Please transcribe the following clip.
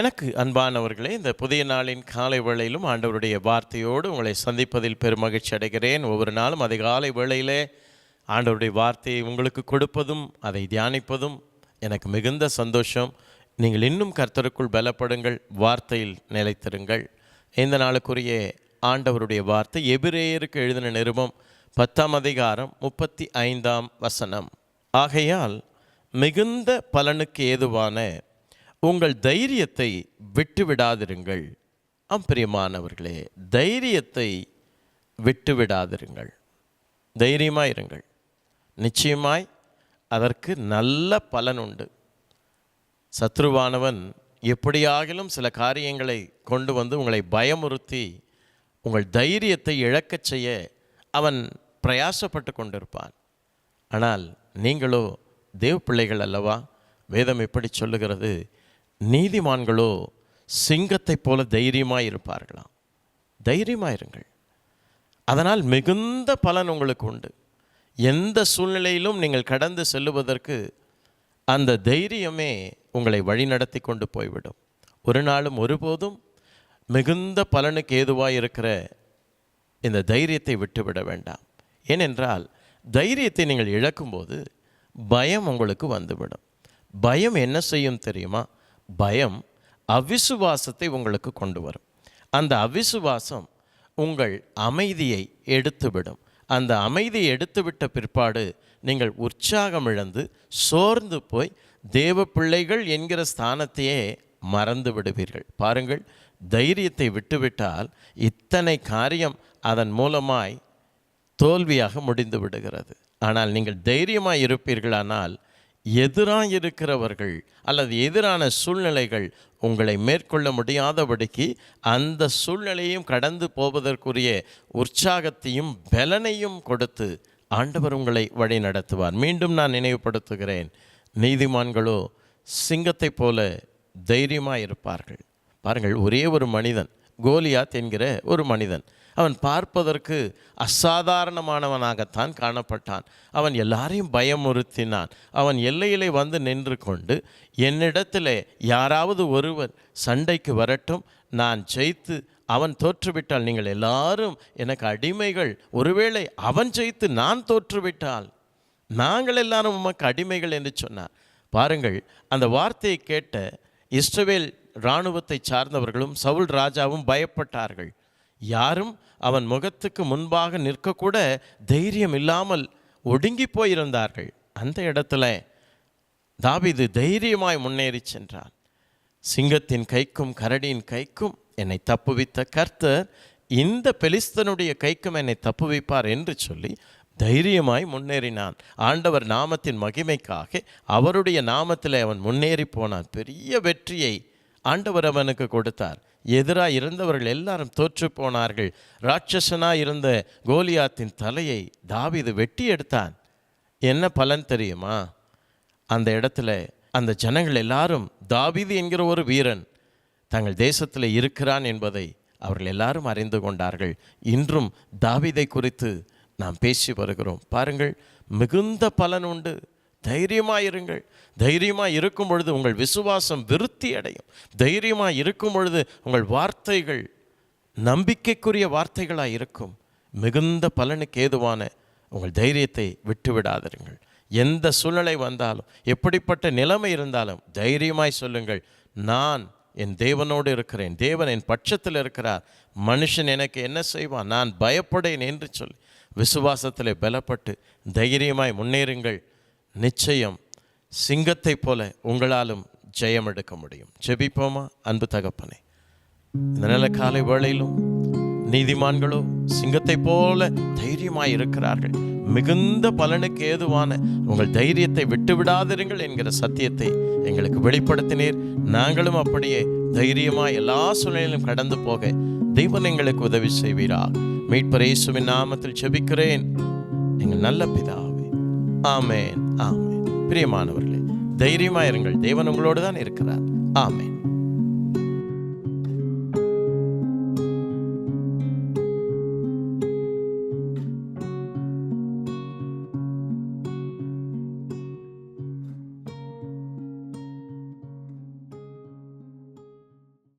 எனக்கு அன்பானவர்களே இந்த புதிய நாளின் காலை வேளையிலும் ஆண்டவருடைய வார்த்தையோடு உங்களை சந்திப்பதில் பெருமகிழ்ச்சி அடைகிறேன். ஒவ்வொரு நாளும் அதிகாலை வேளையிலே ஆண்டவருடைய வார்த்தையை உங்களுக்கு கொடுப்பதும் அதை தியானிப்பதும் எனக்கு மிகுந்த சந்தோஷம். நீங்கள் இன்னும் கர்த்தருக்குள் பலப்படுங்கள் வார்த்தையில் நிலைத்திருங்கள். இந்த நாளுக்குரிய ஆண்டவருடைய வார்த்தை எபிரேயருக்கு எழுதின நிருபம் பத்தாம் அதிகாரம் முப்பத்தி ஐந்தாம் வசனம். ஆகையால் மிகுந்த பலனுக்கு ஏதுவான உங்கள் தைரியத்தை விட்டுவிடாதிருங்கள். அம்பிரியமானவர்களே தைரியத்தை விட்டுவிடாதிருங்கள். தைரியமாக இருங்கள். நிச்சயமாய் அதற்கு நல்ல பலன் உண்டு. சத்ருவானவன் எப்படியாகிலும் சில காரியங்களை கொண்டு வந்து உங்களை பயமுறுத்தி உங்கள் தைரியத்தை இழக்கச் செய்ய அவன் பிரயாசப்பட்டு கொண்டிருப்பான். ஆனால் நீங்களோ தேவ பிள்ளைகள் அல்லவா? வேதம் எப்படி சொல்லுகிறது? நீதிமான்களோ சிங்கத்தைப் போல தைரியமாக இருப்பார்களாம். தைரியமாக இருங்கள் அதனால் மிகுந்த பலன் உங்களுக்கு உண்டு. எந்த சூழ்நிலையிலும் நீங்கள் கடந்து செல்லுவதற்கு அந்த தைரியமே உங்களை வழிநடத்தி கொண்டு போய்விடும். ஒரு நாளும் ஒருபோதும் மிகுந்த பலனுக்கு ஏதுவாக இருக்கிற இந்த தைரியத்தை விட்டுவிட வேண்டாம். ஏனென்றால் தைரியத்தை நீங்கள் இழக்கும்போது பயம் உங்களுக்கு வந்துவிடும். பயம் என்ன செய்யும் தெரியுமா? பயம் அவிசுவாசத்தை உங்களுக்கு கொண்டு வரும். அந்த அவிசுவாசம் உங்கள் அமைதியை எடுத்துவிடும். அந்த அமைதியை எடுத்துவிட்ட பிற்பாடு நீங்கள் உற்சாகம் இழந்து சோர்ந்து போய் தேவ பிள்ளைகள் என்கிற ஸ்தானத்தையே மறந்து விடுவீர்கள். பாருங்கள் தைரியத்தை விட்டுவிட்டால் இத்தனை காரியம் அதன் மூலமாய் தோல்வியாக முடிந்து விடுகிறது. ஆனால் நீங்கள் தைரியமாக இருப்பீர்களானால் எதிராக இருக்கிறவர்கள் அல்லது எதிரான சூழ்நிலைகள் உங்களை மேற்கொள்ள முடியாதபடிக்கு அந்த சூழ்நிலையும் கடந்து போவதற்குரிய உற்சாகத்தையும் பலனையும் கொடுத்து ஆண்டவர் உங்களை வழி நடத்துவார். மீண்டும் நான் நினைவுபடுத்துகிறேன். நீதிமான்களோ சிங்கத்தைப் போல தைரியமாக இருப்பார்கள் பாருங்கள் ஒரே ஒரு மனிதன் கோலியாத் என்கிற ஒரு மனிதன். அவன் பார்ப்பதற்கு அசாதாரணமானவனாகத்தான் காணப்பட்டான். அவன் எல்லாரையும் பயமுறுத்தினான். அவன் எல்லையிலே வந்து நின்று கொண்டு என்னிடத்திலே யாராவது ஒருவர் சண்டைக்கு வரட்டும். நான் ஜெயித்து அவன் தோற்றுவிட்டால் நீங்கள் எல்லாரும் எனக்கு அடிமைகள். ஒருவேளை அவன் ஜெயித்து நான் தோற்றுவிட்டால் நாங்கள் எல்லாரும் உமக்கு அடிமைகள் என்று சொன்னார். பாருங்கள் அந்த வார்த்தையை கேட்ட இஸ்ரவேல் இராணுவத்தை சார்ந்தவர்களும் சவுல் ராஜாவும் பயப்பட்டார்கள். யாரும் அவன் முகத்துக்கு முன்பாக நிற்கக்கூட தைரியம் இல்லாமல் ஒடுங்கி போயிருந்தார்கள். அந்த இடத்துல தாவிது தைரியமாய் முன்னேறி சென்றான். சிங்கத்தின் கைக்கும் கரடியின் கைக்கும் என்னை தப்புவித்த கர்த்தர் இந்த பெலிஸ்தனுடைய கைக்கும் என்னை தப்புவிப்பார் என்று சொல்லி தைரியமாய் முன்னேறினான். ஆண்டவர் நாமத்தின் மகிமைக்காக அவருடைய நாமத்தில் அவன் முன்னேறி போனான். பெரிய வெற்றியை ஆண்டவர் அவனுக்கு கொடுத்தார். எதிராக இருந்தவர்கள் எல்லாரும் தோற்று போனார்கள். ராட்சசனாக இருந்த கோலியாத்தின் தலையை தாவிது வெட்டி எடுத்தான். என்ன பலன் தெரியுமா? அந்த இடத்துல அந்த ஜனங்கள் எல்லாரும் தாவிது என்கிற ஒரு வீரன் தங்கள் தேசத்தில் இருக்கிறான் என்பதை அவர்கள் எல்லாரும் அறிந்து கொண்டார்கள். இன்றும் தாவிதை குறித்து நாம் பேசி வருகிறோம். பாருங்கள் மிகுந்த பலன் உண்டு. தைரியமாக இருங்கள் தைரியமாக இருக்கும் பொழுது உங்கள் விசுவாசம் விருத்தி அடையும் தைரியமாக இருக்கும் பொழுது உங்கள் வார்த்தைகள் நம்பிக்கைக்குரிய வார்த்தைகளாக இருக்கும் மிகுந்த பலனுக்கு ஏதுவான உங்கள் தைரியத்தை விட்டுவிடாதிருங்கள். எந்த சூழ்நிலை வந்தாலும் எப்படிப்பட்ட நிலைமை இருந்தாலும் தைரியமாய் சொல்லுங்கள். நான் என் தேவனோடு இருக்கிறேன். தேவன் என் பட்சத்தில் இருக்கிறார். மனுஷன் எனக்கு என்ன செய்வான்? நான் பயப்படேன் என்று சொல்லி விசுவாசத்தில் பலப்பட்டு தைரியமாய் முன்னேறுங்கள். நிச்சயம் சிங்கத்தைப் போல உங்களாலும் ஜெயம் எடுக்க முடியும். ஜெபிப்போமா? அன்பு தகப்பனே. இந்த நல்ல காலை வேளையிலும் நீதிமான்களோ சிங்கத்தைப் போல தைரியமாய் இருக்கிறார்கள் மிகுந்த பலனுக்கு ஏதுவான உங்கள் தைரியத்தை விட்டுவிடாதிருங்கள் என்கிற சத்தியத்தை எங்களுக்கு வெளிப்படுத்தினீர். நாங்களும் அப்படியே தைரியமாய் எல்லா சூழ்நிலையிலும் கடந்து போக தெய்வன் எங்களுக்கு உதவி செய்வீரா மீட்பர் இயேசுவின் நாமத்தில் செபிக்கிறேன் எங்கள் நல்ல பிதா ஆமேன் ஆமேன். பிரியமானவர்களே தைரியமாக இருங்கள் தேவன் உங்களோடு தான் இருக்கிறார். ஆமேன்.